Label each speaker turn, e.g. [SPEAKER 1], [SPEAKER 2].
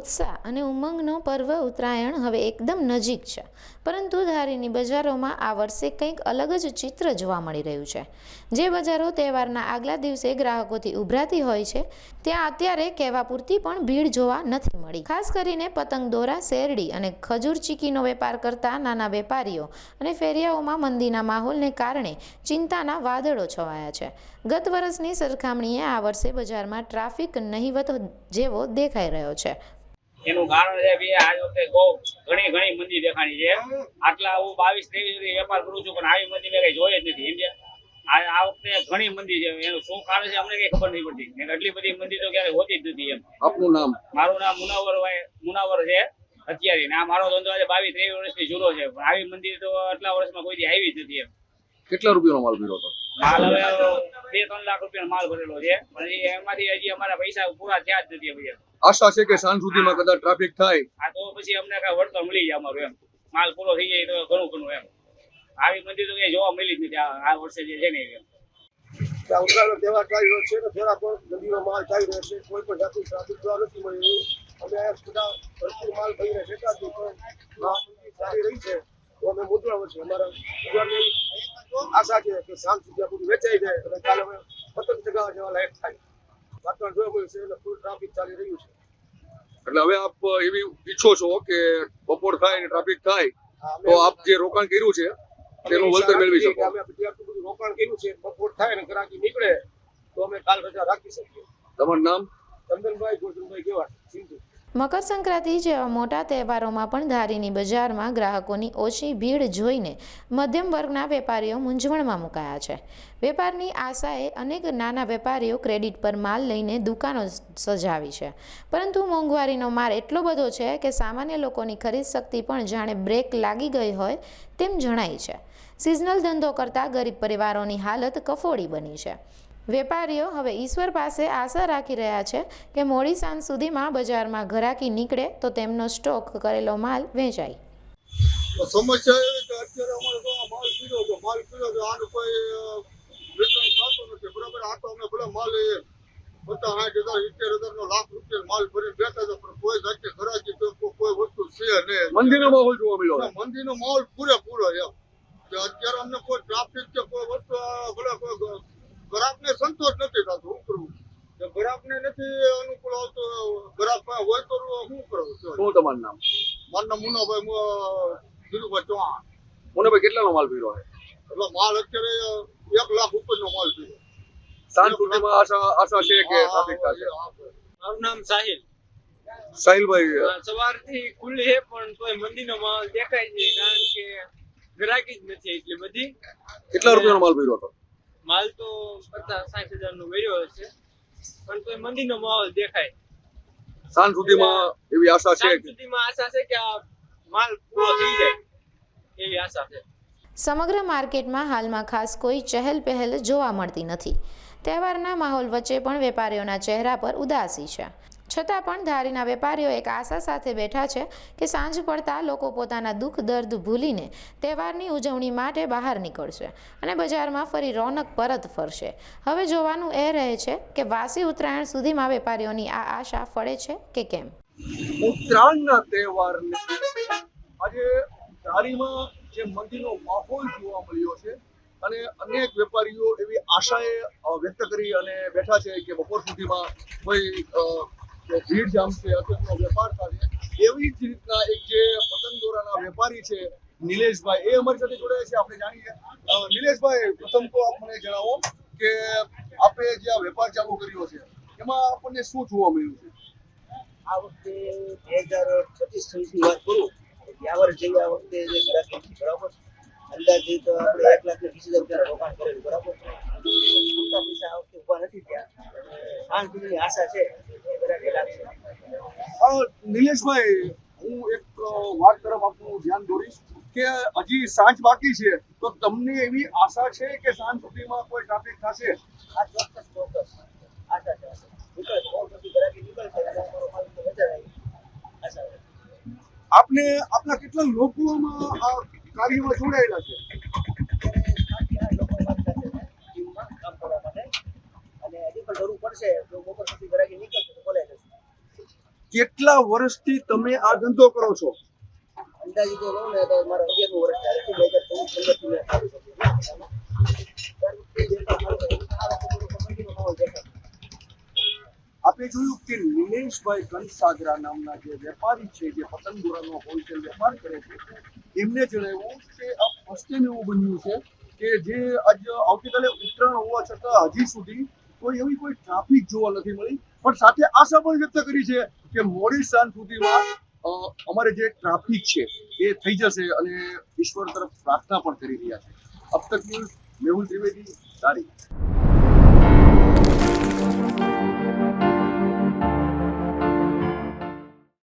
[SPEAKER 1] ઉત્સાહ અને ઉમંગનો પર્વ ઉત્તરાયણ હવે એકદમ નજીક છે. પરંતુ ધારીની બજારોમાં આ વર્ષે કંઈક અલગ જ ચિત્ર જોવા મળી રહ્યું છે. જે બજારો તહેવારના આગલા દિવસે ગ્રાહકોથી ઉભરાતી હોય છે, ત્યાં અત્યારે કહેવા પૂરતી પણ ભીડ જોવા નથી મળી. ખાસ કરીને પતંગ દોરા, શેરડી અને ખજૂર ચીકીનો વેપાર કરતા નાના વેપારીઓ અને ફેરિયાઓમાં મંદીના માહોલને કારણે ચિંતાના વાદળો છવાયા છે. ગત વર્ષની સરખામણીએ આ વર્ષે બજારમાં ટ્રાફિક નહિવત જેવો દેખાઈ રહ્યો છે.
[SPEAKER 2] એનું કારણ છે કે આ વખતે બહુ ઘણી ઘણી મંદી દેખાણી છે. આટલા હું બાવીસ ત્રેવીસ સુધી વેપાર કરું છું પણ આવી મંદી મેં કઈ જોઈ જ નથી સમજ્યા? આ આ વખતે ઘણી મંદી છે. એનું શું કારણ છે અમને કઈ ખબર નહીં પડતી. એટલી બધી મંદી તો ક્યારે હોતી જ નથી એમ.
[SPEAKER 3] આપનું નામ?
[SPEAKER 2] મારું નામ મુનાવર ભાઈ મુનાવર છે અત્યારે. ને આ મારો ધંધો આજે બાવીસ ત્રેવીસ વર્ષથી જૂનો છે. પણ આવી મંદી તો આટલા વર્ષમાં કોઈ આવી જ નથી એમ.
[SPEAKER 3] કેટલા રૂપિયાનો માલ ભર્યો હતો?
[SPEAKER 2] માલ હવે બે ત્રણ લાખ રૂપિયાનો માલ ભરેલો છે. પણ એમાંથી હજી અમારા પૈસા પૂરા થયા જ નથી
[SPEAKER 3] આશા છે કે સાંજ સુધીમાં કદાચ ટ્રાફિક થાય.
[SPEAKER 2] આ તો પછી અમને કઈ વળતર મળી જાય અમારું એમ. માલ પૂરો થઈ જાય તો ઘણું ઘણું એમ. આવી મંદિર તો કઈ જોવા મળી જ નથી. આ આ વર્ષે જે છે ને એમ.
[SPEAKER 4] કે તહેવાર ચાલી રહ્યો છે પણ નદીનો માલ ચાલી રહ્યો છે. કોઈ પણ જાતની ટ્રાફિક જોવા નથી મળી રહ્યું. અમે આ બધા ભરપૂર માલ ભરીને છીએ પણ ચાલી રહી છે. તો અમે મૂંઝવણ છે અમારા ગુજરાતની આશા છે કે સાંજ સુધી આ બધું વેચાઈ જાય અને કાલે અમે પતંગ ચગાવવા જેવા લાયક થાય. વાતાવરણ જોવા મળ્યું છે એટલે ફૂલ ટ્રાફિક ચાલી રહ્યું છે.
[SPEAKER 3] એટલે હવે આપ એવી ઈચ્છો છો કે બપોર થાય અને ટ્રાફિક થાય તો આપ જે રોકાણ કર્યું છે તેનું વળતર મેળવી શકો.
[SPEAKER 4] અમે આટલું બધું રોકાણ કર્યું છે બપોર થાય અને ગ્રાહકી નીકળે તો અમે કાલ રજા રાખી શકીએ.
[SPEAKER 3] તમારું નામ?
[SPEAKER 4] ચંદનભાઈ ગોરધનભાઈ કેવાડ સિંધુ.
[SPEAKER 1] મકર સંક્રાંતિ જેવા મોટા તહેવારોમાં પણ ધારીની બજારમાં ગ્રાહકોની ઓછી ભીડ જોઈને મધ્યમ વર્ગના વેપારીઓ મૂંઝવણમાં મુકાયા છે. વેપારની આશાએ અનેક નાના વેપારીઓ ક્રેડિટ પર માલ લઈને દુકાનો સજાવી છે. પરંતુ મોંઘવારીનો માર એટલો બધો છે કે સામાન્ય લોકોની ખરીદ શક્તિ પણ જાણે બ્રેક લાગી ગઈ હોય તેમ જણાય છે. સિઝનલ ધંધો કરતા ગરીબ પરિવારોની હાલત કફોડી બની છે. વેપારીઓ હવે ઈશ્વર પાસે આશા રાખી રહ્યા છે કે મોડી સાંજ સુધીમાં બજારમાં ઘરાકી નીકળે તો તેમનો સ્ટોક કરેલો માલ વેચાય.
[SPEAKER 4] તો સમસ્યા એવી કે અત્યારે અમારે તો આ માલ પીડ્યો છે. માલ પીડ્યો છે. આનું કોઈ વિતરણ થતું નથી. બરાબર? આ તો અમે ભલે માલ પચાસ સાઠ હજાર સિત્તેર હજાર નો લાખ રૂપિયા માલ ભરી બેઠા પણ કોઈ જાતે ઘરાકી કોઈ વસ્તુ છે નહીં
[SPEAKER 3] મંદિરનો માહોલ જોવા મળ્યો
[SPEAKER 4] મંદિર મંદિરનો માહોલ પૂરેપૂરો એમ. અત્યારે અમને કોઈ ટ્રાફિક કે કોઈ વસ્તુ ભલે કોઈ ગ- ગ્રાહકને સંતોષ નથી થતો શું કરવું કે ગ્રાહકને નથી અનુકૂળ આવતો ગ્રાહક હોય તો શું કરવું
[SPEAKER 3] શું તમારું નામ?
[SPEAKER 4] મારું નામ મુનાભાઈ ધીરુભાઈ ચૌહાણ.
[SPEAKER 3] મુનાભાઈ ભાઈ કેટલાનો માલ પીરો છે?
[SPEAKER 4] એટલે માલ અત્યારે એક લાખ ઉપરનો માલ પીરો
[SPEAKER 3] સાંજ સુધીમાં આશા આશા છે કે ટ્રાફિક થશે?
[SPEAKER 5] મારું નામ સાહિલ.
[SPEAKER 3] સાહિલભાઈ
[SPEAKER 5] સવારથી ખુલ્લી છે પણ તોય મંદીનો માહોલ દેખાય છે કારણ કે ગ્રાહકી જ નથી એટલી બધી.
[SPEAKER 3] કેટલા રૂપિયાનો માલ ભર્યો હતો?
[SPEAKER 5] માલ તો પચાસ સાઠ હજાર નો વેર્યો હશે. પણ તોય મંદીનો માહોલ દેખાય.
[SPEAKER 3] સાંજ સુધીમાં એવી આશા છે
[SPEAKER 5] સાંજ સુધીમાં આશા છે કે આ માલ પૂરો થઈ જાય. એવી આશા છે.
[SPEAKER 1] સમગ્ર માર્કેટમાં હાલમાં ખાસ કોઈ ચહેલ પહેલ જોવા મળતી નથી. તહેવારના માહોલ વચ્ચે પણ વેપારીઓના ચહેરા પર ઉદાસી છે. છતાં પણ ધારીના વેપારીઓ એક આશા સાથે બેઠા છે કે સાંજ પડતા લોકો પોતાના દુઃખ, દર્દ ભૂલીને તહેવારની ઉજવણી માટે બહાર નીકળશે અને બજારમાં ફરી રોનક પરત ફરશે. હવે જોવાનું એ રહે છે કે વાસી ઉત્તરાયણ સુધીમાં વેપારીઓની આ આશા ફળે છે કે કેમ?
[SPEAKER 3] ઉત્તરાયણના તહેવારને આજે ધારીમાં જે મંદીનો માહોલ જોવા મળ્યો છે અને અનેક વેપારીઓ એવી આશાએ વ્યક્ત કરી અને બેઠા છે કે બપોર સુધીમાં કોઈ ભીડ જામશે એમનો વેપાર થશે એવી જ રીતના એક જે પતંગ દોરાના વેપારી છે, નિલેશભાઈ, એ અમારી સાથે જોડાયા છે. આપણે જાણીએ. નિલેશભાઈ, પ્રથમ તો આપ મને જણાવો કે આપે જે આ વેપાર ચાલુ કર્યો છે, એમાં આપણને શું જોવા મળ્યું છે?
[SPEAKER 6] આ વખતે બે હજાર પચીસ છવ્વીસની વાત કરું આ વર્ષ આ વખતે જે ગ્રાહક બરાબર અંદાજે તો આપણે એક લાખ ને વીસ હજાર રૂપિયા રોકાણ કરેલું, બરાબર? મોટા પૈસા આ ઊભા નથી થયા આશા છે એ
[SPEAKER 3] નિલેશભાઈ, હું એક વાત તરફ આપનું ધ્યાન દોરીશ કે હજી સાંજ બાકી છે, તો તમને એવી આશા છે કે સાંજ સુધીમાં કોઈ ટ્રાફિક થશે?
[SPEAKER 6] આ ચોક્કસ ચોક્કસ આશા
[SPEAKER 3] આપને આપના કેટલા લોકોમાં આ કાર્યમાં જોડાયેલા છે? કેટલા વર્ષથી તમે આ ધંધો કરો છો. આપણે જોયું કે નિલેશભાઈ કંસાગરા નામના જે વેપારી છે જે પતંગ દોરાનો હોલસેલ વેપાર કરે છે એમને જણાવ્યું કે આ ફર્સ્ટ ટાઈમ એવું બન્યું છે કે જે આજ આવતીકાલે ઉત્તરાયણ હોવા છતાં હજી સુધી કોઈ એવી કોઈ ટ્રાફિક જોવા નથી મળી. પણ સાથે આશા પણ વ્યક્ત કરી છે કે મોડી સાંજ સુધીમાં અમારે જે ટ્રાફિક છે એ થઈ જશે અને ઈશ્વર તરફ પ્રાર્થના પણ કરી રહ્યા છે. અબ તક ન્યૂઝ મેહુલ ત્રિવેદી, તારીખ.